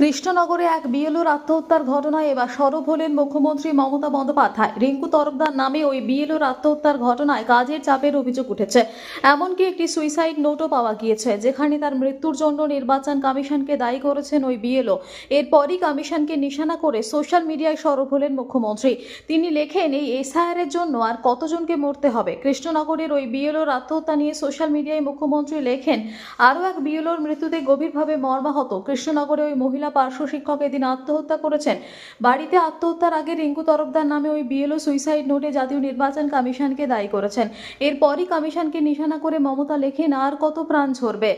কৃষ্ণনগরে এক বিএলওর আত্মহত্যার ঘটনায় এবার সরব হলেন মুখ্যমন্ত্রী মমতা বন্দ্যোপাধ্যায়। রিঙ্কু তরফদার নামে ওই বিএলওর আত্মহত্যার ঘটনায় কাজের চাপের অভিযোগ উঠেছে। এমনকি একটি সুইসাইড নোটও পাওয়া গিয়েছে, যেখানে তার মৃত্যুর জন্য নির্বাচন কমিশনকে দায়ী করেছেন ওই বিএলও। এরপরই কমিশনকে নিশানা করে সোশ্যাল মিডিয়ায় সরব হলেন মুখ্যমন্ত্রী। তিনি লেখেন, এই এসআইআরের জন্য আর কতজনকে মরতে হবে? কৃষ্ণনগরের ওই বিএলওর আত্মহত্যা নিয়ে সোশ্যাল মিডিয়ায় মুখ্যমন্ত্রী লেখেন, আরও এক বিএলওর মৃত্যুতে গভীরভাবে মর্মাহত কৃষ্ণনগরে ওই মহিলা পার্শ্ব শিক্ষক এদিন আত্মহত্যা করেছেন। বাড়িতে আত্মহত্যার আগে রিঙ্কু তরফদার নামে ওই বিএলও সুইসাইড নোটে জাতীয় নির্বাচন কমিশনকে দায়ী করেছেন। এরপরই কমিশনকে নিশানা করে মমতা লেখেন, আর কত প্রাণ ঝরবে?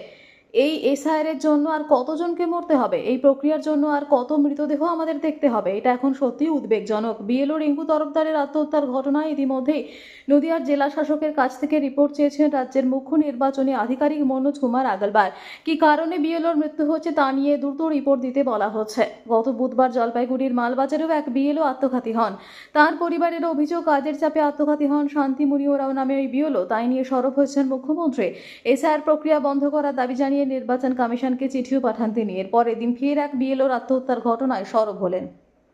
এই এসআইআর জন্য আর কতজনকে মরতে হবে? এই প্রক্রিয়ার জন্য আর কত মৃতদেহ আমাদের দেখতে হবে? এটা এখন সত্যিই উদ্বেগজনক। বিএলও রিঙ্কু তরফদারের আত্মহত্যার ঘটনায় ইতিমধ্যেই নদিয়ার জেলা শাসকের কাছ থেকে রিপোর্ট চেয়েছেন রাজ্যের মুখ্য নির্বাচনী আধিকারিক মনোজ কুমার আগলবার কি কারণে বিএলওর মৃত্যু হচ্ছে তা নিয়ে দ্রুত রিপোর্ট দিতে বলা হচ্ছে। গত বুধবার জলপাইগুড়ির মালবাজারেও এক বিএলও আত্মঘাতী হন। তার পরিবারের অভিযোগ, কাজের চাপে আত্মঘাতী হন শান্তি মুনিওরাও নামে ওই বিএলও তাই নিয়ে সরব হয়েছেন মুখ্যমন্ত্রী। এসআর প্রক্রিয়া বন্ধ করার দাবি জানিয়ে নির্বাচন কমিশনকে চিঠিও পাঠান তিনি। এরপর এদিন ফের এক বিএলওর আত্মহত্যার ঘটনায় সরব হলেন।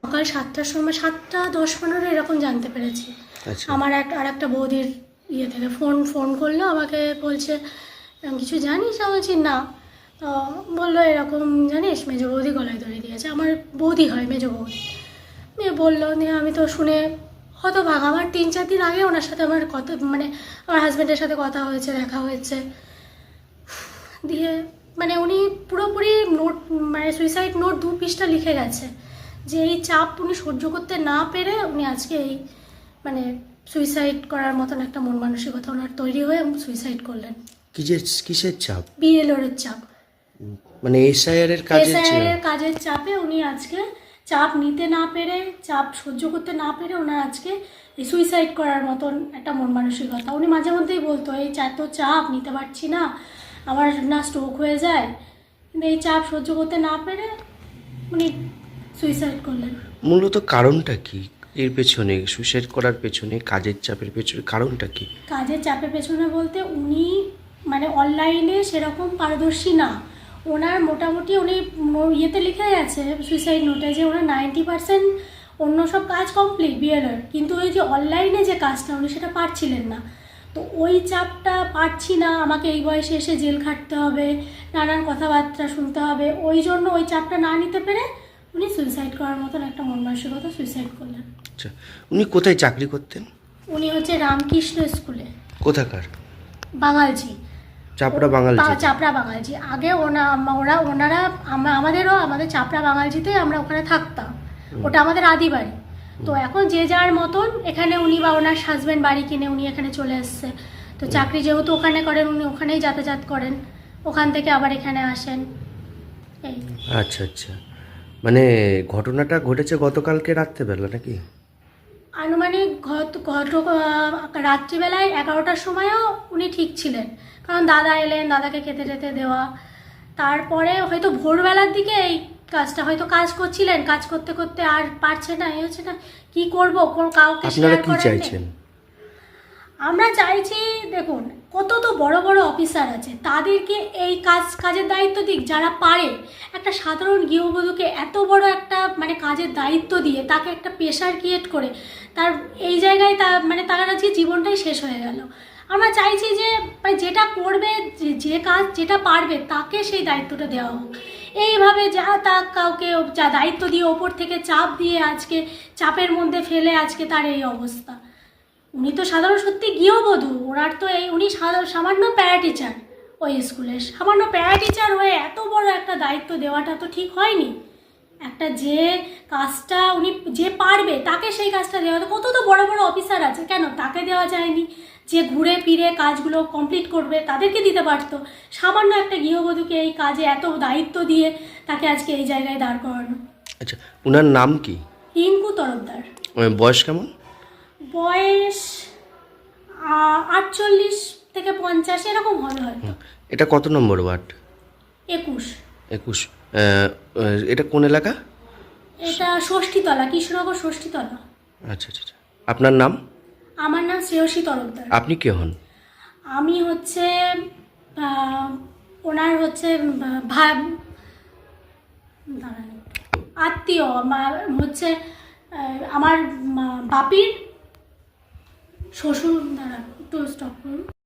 সকাল সাতটার সময় সাতটা দশ পনেরো এরকম জানতে পেরেছি। আচ্ছা। আমার এক আর একটা বৌদির ইয়ে থেকে ফোন ফোন করল আমাকে বলছে কিছু জানিস? আমি বলছি না। তো বলল এরকম জানিস? মেজো বৌদি গলায় ধরে দিয়েছে। আমার বৌদি হয় মেজো বৌদি। দিয়ে বলল নিয়ে আমি তো শুনে হতভাগ। আমার তিন চার দিন আগে ওনার সাথে আমার কথা মানে আমার হাজব্যান্ডের সাথে কথা হয়েছে দেখা হয়েছে। দিয়ে মানে উনি পুরোপুরি নোট মানে সুইসাইড নোট দু পৃষ্ঠা লিখে গেছে। যে এই চাপ উনি সহ্য করতে না পেরে উনি আজকে এই মানে সুইসাইড করার মতন একটা মন মানসিকতা ওনার তৈরি হয়ে সুইসাইড করলেন। কিসের কিসের চাপ? বিএলওর চাপ। মানে এসআইআর এর কাজে ছিল এর কাজের চাপে উনি আজকে চাপ নিতে না পেরে চাপ সহ্য করতে না পেরে ওনার আজকে এই সুইসাইড করার মতন একটা মন মানসিকতা। উনি মাঝে মধ্যেই বলতো এই এত চাপ নিতে পারছি না। আমার না স্ট্রোক হয়ে যায়। কিন্তু এই চাপ সহ্য করতে না পেরে উনি সুইসাইড করলেন। মূলত কারণটা কি? এর পেছনে সুইসাইড করার পেছনে কাজের চাপের পেছনে কারণটা কি? কাজের চাপের পেছনে বলতে উনি মানে অনলাইনে সেরকম পারদর্শী না। ওনার মোটামুটি উনি ইয়েতে লিখে গেছে সুইসাইড নোটে যে ওনার নাইনটি পার্সেন্ট অন্য সব কাজ কমপ্লিট বিএলএর কিন্তু ওই যে অনলাইনে যে কাজটা উনি সেটা পারছিলেন না। তো ওই চাপটা পারছি না আমাকে এই বয়সে এসে জেল খাটতে হবে নানান কথাবার্তা শুনতে হবে। ওই জন্য ওই চাপটা না নিতে পেরে উনি সুইসাইড করার মতন একটা মন মানসিকতা সুইসাইড করলেন। আচ্ছা উনি কোথায় চাকরি করতেন? উনি হচ্ছে রামকৃষ্ণ স্কুলে। কোথাকার? বাঙালজি। চাপড়া বাঙাল পা- চাপড়া বাঙালজি। আগে ওনা ওরা ওনারা আমাদেরও আমাদের চাপড়া বাঙালজিতেই আমরা ওখানে থাকতাম। ওটা আমাদের আদি বাড়ি। তো এখন যে যার মতন এখানে উনি বা ওনার হাজব্যান্ড বাড়ি কিনে উনি এখানে চলে এসছে। তো চাকরি যেহেতু ওখানে করেন উনি ওখানেই যাতায়াত করেন। ওখান থেকে আবার এখানে আসেন। এই। আচ্ছা আচ্ছা। মানে ঘটনাটা ঘটেছে গতকালকে রাত্রেবেলা নাকি? আনুমানিক গত রাত্রিবেলায় এগারোটার সময়ও উনি ঠিক ছিলেন। কারণ দাদা এলেন দাদাকে খেতে টেতে দেওয়া। তারপরে হয়তো ভোরবেলার দিকে এই কাজটা হয়তো কাজ করছিলেন কাজ করতে করতে আর পারছে না এই হচ্ছে না কি করব? কোন কাউকে আপনারা শেয়ার কি চাইছেন? আমরা চাইছি দেখুন কত তো বড় বড় অফিসার আছে তাদেরকে এই কাজ কাজের দায়িত্ব দিক যারা পারে। একটা সাধারণ গৃহবধূকে এত বড় একটা মানে কাজের দায়িত্ব দিয়ে তাকে একটা প্রেশার ক্রিয়েট করে তার এই জায়গায় তা মানে তার আজকে জীবনটাই শেষ হয়ে গেল। আমরা চাইছি যে মানে যেটা করবে যে কাজ যেটা পারবে তাকে সেই দায়িত্বটা দেওয়া হোক। এইভাবে যা তা কাউকে যা দায়িত্ব দিয়ে ওপর থেকে চাপ দিয়ে আজকে, চাপের মধ্যে ফেলে আজকে তার এই অবস্থা। উনি তো সাধারণ সত্যি গৃহবধূ, ওনার তো এই, উনি সামান্য প্যারা টিচার ওই স্কুলে। সামান্য প্যারা টিচার হয়ে এত বড় একটা দায়িত্ব দেওয়াটা তো ঠিক হয়নি। একটা যে কাজটা উনি, যে পারবে, তাকে সেই কাজটা দেওয়া, কত তো বড় বড় অফিসার আছে, কেন তাকে দেওয়া যায়নি? যে ঘুরে ফিরে কাজগুলো কমপ্লিট করবে তাদেরকে দিতে পারতো। সামান্য একটা গৃহবধূকে এই কাজে এত দায়িত্ব দিয়ে তাকে আজকে এই জায়গায় দাঁড় করানো। আচ্ছা ওনার নাম কি? রিঙ্কু তরফদার। বয়স কেমন? বয়স আটচল্লিশ থেকে পঞ্চাশ এরকম হবে হয়তো। এটা কত নম্বর ওয়ার্ড? একুশ। একুশ। এটা কোন এলাকা? এটা ষষ্ঠীতলা কৃষ্ণনগর ষষ্ঠীতলা। আচ্ছা আচ্ছা আচ্ছা। আপনার নাম? আমার নাম শ্রেয়সী তরফদার। আপনি কে হন? আমি হচ্ছে ওনার হচ্ছে ভাই দাঁড়ান। আত্মীয় হচ্ছে আমার বাপির শ্বশুর দ্বারা একটু স্টপ করুন।